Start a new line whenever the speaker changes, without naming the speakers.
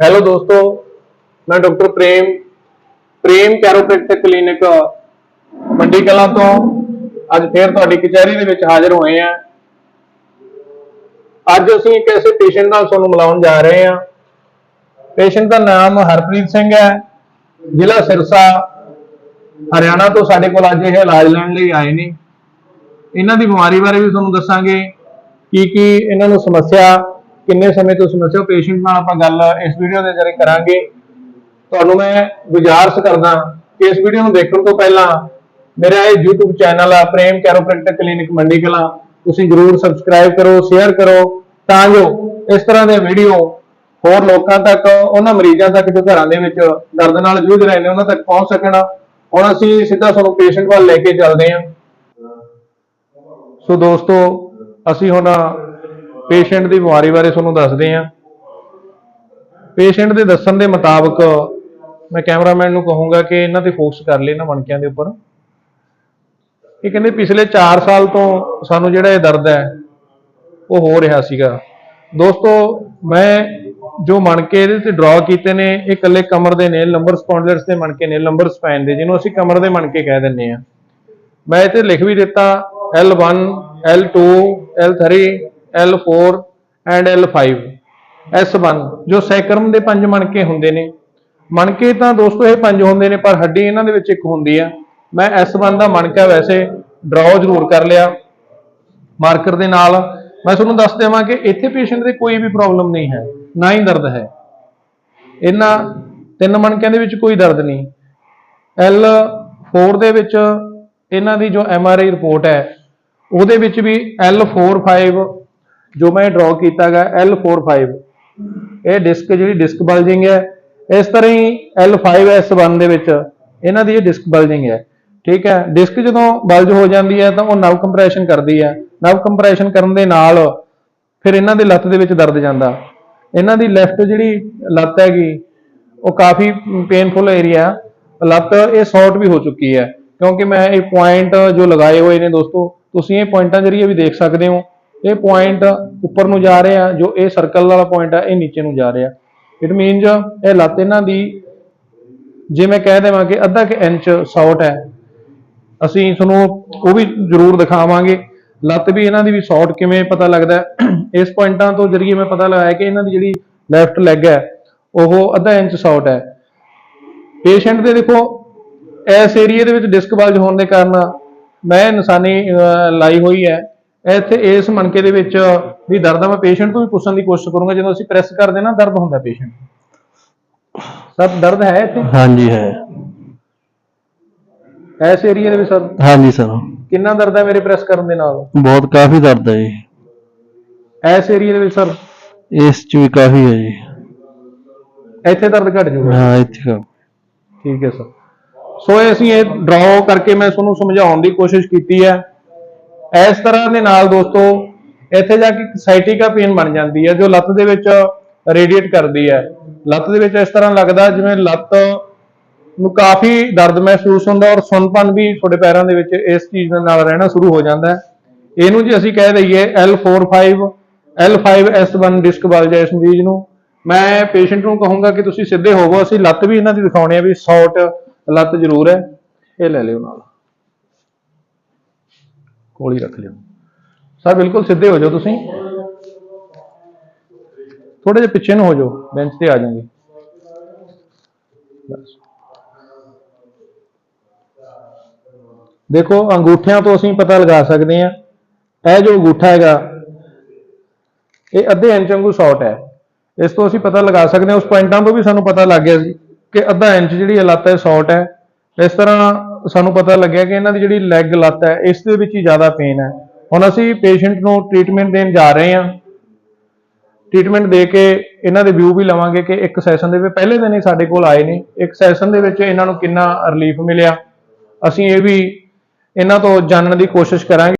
Hello ਦੋਸਤੋ, ਮੈਂ doctor Prem Prem chiropractic clinic Mandi Kalan ਤੋਂ ਅੱਜ ਫੇਰ ਤੁਹਾਡੀ ਕਚਹਿਰੀ ਦੇ ਵਿੱਚ ਹਾਜ਼ਰ ਹੋਏ ਆ ਅੱਜ ਅਸੀਂ ਇੱਕ ਐਸੇ ਪੇਸ਼ੈਂਟ ਨਾਲ ਤੁਹਾਨੂੰ ਮਿਲਾਉਣ ਜਾ ਰਹੇ ਹਾਂ। ਪੇਸ਼ੈਂਟ ਦਾ ਨਾਮ ਹਰਪ੍ਰੀਤ ਸਿੰਘ ਹੈ, ਜ਼ਿਲ੍ਹਾ ਸਿਰਸਾ, ਹਰਿਆਣਾ ਤੋਂ ਸਾਡੇ ਕੋਲ ਅੱਜ ਇਹ ਇਲਾਜ ਲੈਣ ਲਈ ਆਏ ਨੇ। ਇਹਨਾਂ ਦੀ ਬਿਮਾਰੀ ਬਾਰੇ ਵੀ ਤੁਹਾਨੂੰ ਦੱਸਾਂਗੇ ਕੀ ਕੀ ਇਹਨਾਂ ਨੂੰ ਸਮੱਸਿਆ ਕਿੰਨੇ ਸਮੇਂ ਤੋਂ ਸਮੱਸਿਆ ਪੇਸ਼ੈਂਟ ਨਾਲ ਆਪਾਂ ਗੱਲ ਇਸ ਵੀਡੀਓ ਦੇ ਜ਼ਰੀਏ ਕਰਾਂਗੇ। ਤੁਹਾਨੂੰ ਮੈਂ ਗੁਜ਼ਾਰਿਸ਼ ਕਰਦਾ ਕਿ ਇਸ ਵੀਡੀਓ ਨੂੰ ਦੇਖਣ ਤੋਂ ਪਹਿਲਾਂ ਮੇਰਾ ਇਹ YouTube ਚੈਨਲ ਆ, ਪ੍ਰੇਮ ਕੈਰੋਪ੍ਰੈਕਟਿਕ ਕਲੀਨਿਕ ਮੰਡੀ ਕਲਾਂ ਤੁਸੀਂ ਜਰੂਰ ਸਬਸਕ੍ਰਾਈਬ ਕਰੋ ਸ਼ੇਅਰ ਕਰੋ, ਤਾਂ ਜੋ ਇਸ ਤਰ੍ਹਾਂ ਦੇ ਵੀਡੀਓ ਹੋਰ ਲੋਕਾਂ ਤੱਕ, ਉਹਨਾਂ ਮਰੀਜ਼ਾਂ ਤੱਕ ਜੋ ਘਰਾਂ ਦੇ ਵਿੱਚ ਦਰਦ ਨਾਲ ਜੂਝ ਰਹੇ ਨੇ, ਉਹਨਾਂ ਤੱਕ ਪਹੁੰਚ ਸਕਣ। ਹੁਣ ਅਸੀਂ ਸਿੱਧਾ ਤੁਹਾਨੂੰ ਪੇਸ਼ੈਂਟ ਵੱਲ ਲੈ ਕੇ ਚੱਲਦੇ ਹਾਂ। ਸੋ ਦੋਸਤੋ, ਅਸੀਂ ਹੁਣ ਪੇਸ਼ੈਂਟ ਦੀ ਬਿਮਾਰੀ ਬਾਰੇ ਤੁਹਾਨੂੰ ਦੱਸਦੇ ਹਾਂ। ਪੇਸ਼ੈਂਟ ਦੇ ਦੱਸਣ ਦੇ ਮੁਤਾਬਕ ਮੈਂ ਕੈਮਰਾਮੈਨ ਨੂੰ ਕਹੂੰਗਾ ਕਿ ਇਹਨਾਂ ਤੇ ਫੋਕਸ ਕਰ ਲੈ ਇਹਨਾਂ ਮਣਕਿਆਂ ਦੇ ਉੱਪਰ। ਇਹ ਕਹਿੰਦੇ ਪਿਛਲੇ 4 ਸਾਲ ਤੋਂ ਸਾਨੂੰ ਜਿਹੜਾ ਇਹ ਦਰਦ ਹੈ, ਉਹ ਹੋ ਰਿਹਾ ਸੀਗਾ। ਦੋਸਤੋ, ਮੈਂ ਜੋ ਮਣਕੇ ਇਹਦੇ ਤੇ ਡਰਾ ਕੀਤੇ ਨੇ, ਇਹ ਇਕੱਲੇ ਕਮਰ ਦੇ ਨੇ ਲੰਬਰ ਸਪੌਂਡਲਰਸ ਦੇ ਮਣਕੇ ਨੇ ਲੰਬਰ ਸਪਾਈਨ ਦੇ, ਜਿਹਨੂੰ ਅਸੀਂ ਕਮਰ ਦੇ ਮਣਕੇ ਕਹਿ ਦਿੰਦੇ ਆ ਮੈਂ ਇੱਥੇ ਲਿਖ ਵੀ ਦਿੱਤਾ L1 L2 L3 L4 and L5 S1 ਜੋ ਸੈਕਰਮ ਦੇ ਪੰਜ ਮਣਕੇ ਹੁੰਦੇ ਨੇ। ਮਣਕੇ ਤਾਂ ਦੋਸਤੋ ਇਹ ਪੰਜ ਹੁੰਦੇ ਨੇ, ਪਰ ਹੱਡੀ ਇਹਨਾਂ ਦੇ ਵਿੱਚ ਇੱਕ ਹੁੰਦੀ ਆ। ਮੈਂ S1 ਦਾ ਮਣਕਾ ਵੈਸੇ ਡਰਾਅ ਜ਼ਰੂਰ ਕਰ ਲਿਆ। ਮਾਰਕਰ ਦੇ ਨਾਲ ਮੈਂ ਤੁਹਾਨੂੰ ਦੱਸ ਦੇਵਾਂ ਕਿ ਇੱਥੇ ਪੇਸ਼ੈਂਟ ਦੇ ਕੋਈ ਵੀ ਪ੍ਰੋਬਲਮ ਨਹੀਂ ਹੈ, ਨਾ ਹੀ ਦਰਦ ਹੈ। ਇਹਨਾਂ ਤਿੰਨ ਮਣਕਿਆਂ ਦੇ ਵਿੱਚ ਕੋਈ ਦਰਦ ਨਹੀਂ। L4 ਦੇ ਵਿੱਚ ਇਹਨਾਂ ਦੀ ਜੋ MRI ਰਿਪੋਰਟ ਹੈ, ਉਹਦੇ ਵਿੱਚ ਵੀ L45 ਜੋ ਮੈਂ ਡਰਾਅ ਕੀਤਾਗਾ L45 ਇਹ ਡਿਸਕ ਜਿਹੜੀ ਡਿਸਕ ਬਲਜਿੰਗ ਹੈ, ਇਸ ਤਰ੍ਹਾਂ ਹੀ L5S1 ਦੇ ਵਿੱਚ ਇਹਨਾਂ ਦੀ ਇਹ ਡਿਸਕ ਬਲਜਿੰਗ ਹੈ। ਠੀਕ ਹੈ ਡਿਸਕ ਜਦੋਂ ਬਲਜ ਹੋ ਜਾਂਦੀ ਹੈ ਤਾਂ ਉਹ ਨਵ ਕੰਪਰੈਸ਼ਨ ਕਰਦੀ ਹੈ। ਨਵ ਕੰਪਰੈਸ਼ਨ ਕਰਨ ਦੇ ਨਾਲ ਫਿਰ ਇਹਨਾਂ ਦੇ ਲੱਤ ਦੇ ਵਿੱਚ ਦਰਦ ਜਾਂਦਾ। ਇਹਨਾਂ ਦੀ ਲੈਫਟ ਜਿਹੜੀ ਲੱਤ ਹੈਗੀ, ਉਹ ਕਾਫੀ ਪੇਨਫੁਲ ਏਰੀਆ ਲੱਤ ਇਹ ਸ਼ਾਰਟ ਵੀ ਹੋ ਚੁੱਕੀ ਹੈ। ਕਿਉਂਕਿ ਮੈਂ ਇਹ ਪੁਆਇੰਟ ਜੋ ਲਗਾਏ ਹੋਏ ਨੇ ਦੋਸਤੋ, ਤੁਸੀਂ ਇਹ ਪੁਆਇੰਟਾਂ ਜਰੀਏ ਵੀ ਦੇਖ ਸਕਦੇ ਹੋ। ਇਹ ਪੁਆਇੰਟ ਉੱਪਰ ਨੂੰ ਜਾ ਰਹੇ ਆ, ਜੋ ਇਹ ਸਰਕਲ ਵਾਲਾ ਪੁਆਇੰਟ ਆ, ਇਹ ਨੀਚੇ ਨੂੰ ਜਾ ਰਿਹਾ ਇਟ ਮੀਨਸ ਇਹ ਲੱਤ ਇਹਨਾਂ ਦੀ, ਜੇ ਮੈਂ ਕਹਿ ਦੇਵਾਂ ਕਿ ਅੱਧਾ ਕਿ ਇੰਚ ਸ਼ਾਰਟ ਹੈ। ਅਸੀਂ ਤੁਹਾਨੂੰ ਉਹ ਵੀ ਜ਼ਰੂਰ ਦਿਖਾਵਾਂਗੇ। ਲੱਤ ਵੀ ਇਹਨਾਂ ਦੀ ਵੀ ਸ਼ਾਰਟ ਕਿਵੇਂ ਪਤਾ ਲੱਗਦਾ ਇਸ ਪੁਆਇੰਟਾਂ ਤੋਂ ਜਰੀਏ ਮੈਂ ਪਤਾ ਲਗਾਇਆ ਕਿ ਇਹਨਾਂ ਦੀ ਜਿਹੜੀ ਲੈਫਟ ਲੈਗ ਹੈ, ਉਹ ਅੱਧਾ ਇੰਚ ਸ਼ਾਰਟ ਹੈ। ਪੇਸ਼ੈਂਟ ਦੇ ਦੇਖੋ, ਇਸ ਏਰੀਆ ਦੇ ਵਿੱਚ ਡਿਸਕ ਬਲਜ ਹੋਣ ਦੇ ਕਾਰਨ ਮੈਂ ਨਿਸ਼ਾਨੀ ਲਾਈ ਹੋਈ ਹੈ। ਇੱਥੇ ਇਸ ਮਣਕੇ ਦੇ ਵਿੱਚ ਵੀ ਦਰਦ ਆ ਮੈਂ ਪੇਸ਼ੈਂਟ ਤੋਂ ਵੀ ਪੁੱਛਣ ਦੀ ਕੋਸ਼ਿਸ਼ ਕਰੂੰਗਾ ਜਦੋਂ ਅਸੀਂ ਪ੍ਰੈਸ ਕਰਦੇ ਨਾ ਦਰਦ ਹੁੰਦਾ ਪੇਸ਼ੈਂਟ ਸਰ ਦਰਦ ਹੈ ਇੱਥੇ?
ਹਾਂਜੀ ਹੈ।
ਇਸ ਏਰੀਆ ਦੇ ਵਿੱਚ ਸਰ?
ਹਾਂਜੀ ਸਰ।
ਕਿੰਨਾ ਦਰਦ ਹੈ ਮੇਰੇ ਪ੍ਰੈਸ ਕਰਨ ਦੇ ਨਾਲ?
ਬਹੁਤ ਕਾਫੀ ਦਰਦ ਹੈ ਜੀ।
ਇਸ ਏਰੀਆ ਦੇ ਵਿੱਚ ਸਰ?
ਇਸ ਚ ਵੀ ਕਾਫੀ ਹੈ ਜੀ।
ਇੱਥੇ ਦਰਦ ਘਟ ਜੂਗਾ
ਹਾਂ ਇੱਥੇ ਕਾ-
ਠੀਕ ਹੈ ਸਰ। ਸੋ ਇਹ ਅਸੀਂ ਇਹ ਡਰਾਅ ਕਰਕੇ ਮੈਂ ਤੁਹਾਨੂੰ ਸਮਝਾਉਣ ਦੀ ਕੋਸ਼ਿਸ਼ ਕੀਤੀ ਹੈ। ਇਸ ਤਰ੍ਹਾਂ ਦੇ ਨਾਲ ਦੋਸਤੋ, ਇੱਥੇ ਜਾ ਕੇ ਸਾਈਟਿਕਾ ਪੇਨ ਬਣ ਜਾਂਦੀ ਹੈ, ਜੋ ਲੱਤ ਦੇ ਵਿੱਚ ਰੇਡੀਏਟ ਕਰਦੀ ਹੈ। ਲੱਤ ਦੇ ਵਿੱਚ ਇਸ ਤਰ੍ਹਾਂ ਲੱਗਦਾ ਜਿਵੇਂ ਲੱਤ ਨੂੰ ਕਾਫੀ ਦਰਦ ਮਹਿਸੂਸ ਹੁੰਦਾ ਔਰ ਸੁੰਨਪਨ ਵੀ ਤੁਹਾਡੇ ਪੈਰਾਂ ਦੇ ਵਿੱਚ ਇਸ ਚੀਜ਼ ਦੇ ਨਾਲ ਰਹਿਣਾ ਸ਼ੁਰੂ ਹੋ ਜਾਂਦਾ ਹੈ। ਇਹਨੂੰ ਜੇ ਅਸੀਂ ਕਹਿ ਦਈਏ L45 L5S1 ਡਿਸਕ ਬਲ ਹੈ ਇਸ ਮਰੀਜ਼ ਨੂੰ। ਮੈਂ ਪੇਸ਼ੈਂਟ ਨੂੰ ਕਹੂੰਗਾ ਕਿ ਤੁਸੀਂ ਸਿੱਧੇ ਹੋਵੋ ਅਸੀਂ ਲੱਤ ਵੀ ਇਹਨਾਂ ਦੀ ਦਿਖਾਉਣੀ ਆ ਵੀ ਸ਼ਾਰਟ ਲੱਤ ਜ਼ਰੂਰ ਹੈ। ਇਹ ਲੈ ਲਿਓ ਨਾਲ। ਕੋਲ ਹੀ ਰੱਖ ਲਿਓ। ਸਰ, ਬਿਲਕੁਲ ਸਿੱਧੇ ਹੋ ਜਾਓ ਤੁਸੀਂ। ਥੋੜੇ ਜਿਹਾ ਪਿੱਛੇ ਨੂੰ ਹੋ ਜਾਓ, ਬੈਂਚ ਤੇ ਆ ਜਾਵਾਂਗੇ ਦੇਖੋ, ਅੰਗੂਠਿਆਂ ਤੋਂ ਅਸੀਂ ਪਤਾ ਲਗਾ ਸਕਦੇ ਹਾਂ। ਇਹ ਜੋ ਅੰਗੂਠਾ ਹੈਗਾ, ਇਹ ਅੱਧੇ ਇੰਚ ਵਾਂਗੂ ਸ਼ਾਰਟ ਹੈ। ਇਸ ਤੋਂ ਅਸੀਂ ਪਤਾ ਲਗਾ ਸਕਦੇ ਹਾਂ, ਉਸ ਪੁਆਇੰਟਾਂ ਤੋਂ ਵੀ ਸਾਨੂੰ ਪਤਾ ਲੱਗ ਗਿਆ ਸੀ ਕਿ ਅੱਧਾ ਇੰਚ ਜਿਹੜੀ ਇਹ ਲੱਤ ਹੈ ਸ਼ਾਰਟ ਹੈ। ਇਸ ਤਰ੍ਹਾਂ ਸਾਨੂੰ ਪਤਾ ਲੱਗਿਆ ਕਿ ਇਹਨਾਂ ਦੀ ਜਿਹੜੀ ਲੈਗ ਲੱਤ ਹੈ, ਇਸ ਦੇ ਵਿੱਚ ਹੀ ਜ਼ਿਆਦਾ ਪੇਨ ਹੈ। ਹੁਣ ਅਸੀਂ ਪੇਸ਼ੈਂਟ ਨੂੰ ਟ੍ਰੀਟਮੈਂਟ ਦੇਣ ਜਾ ਰਹੇ ਹਾਂ। ਟ੍ਰੀਟਮੈਂਟ ਦੇ ਕੇ ਇਹਨਾਂ ਦੇ ਵਿਊ ਵੀ ਲਵਾਂਗੇ ਕਿ ਇੱਕ ਸੈਸ਼ਨ ਦੇ ਵਿੱਚ ਪਹਿਲੇ ਦਿਨ ਹੀ ਸਾਡੇ ਕੋਲ ਆਏ ਨੇ। ਇੱਕ ਸੈਸ਼ਨ ਦੇ ਵਿੱਚ ਇਹਨਾਂ ਨੂੰ ਕਿੰਨਾ ਰਿਲੀਫ ਮਿਲਿਆ। ਅਸੀਂ ਇਹ ਵੀ ਇਹਨਾਂ ਤੋਂ ਜਾਣਨ ਦੀ ਕੋਸ਼ਿਸ਼ ਕਰਾਂਗੇ।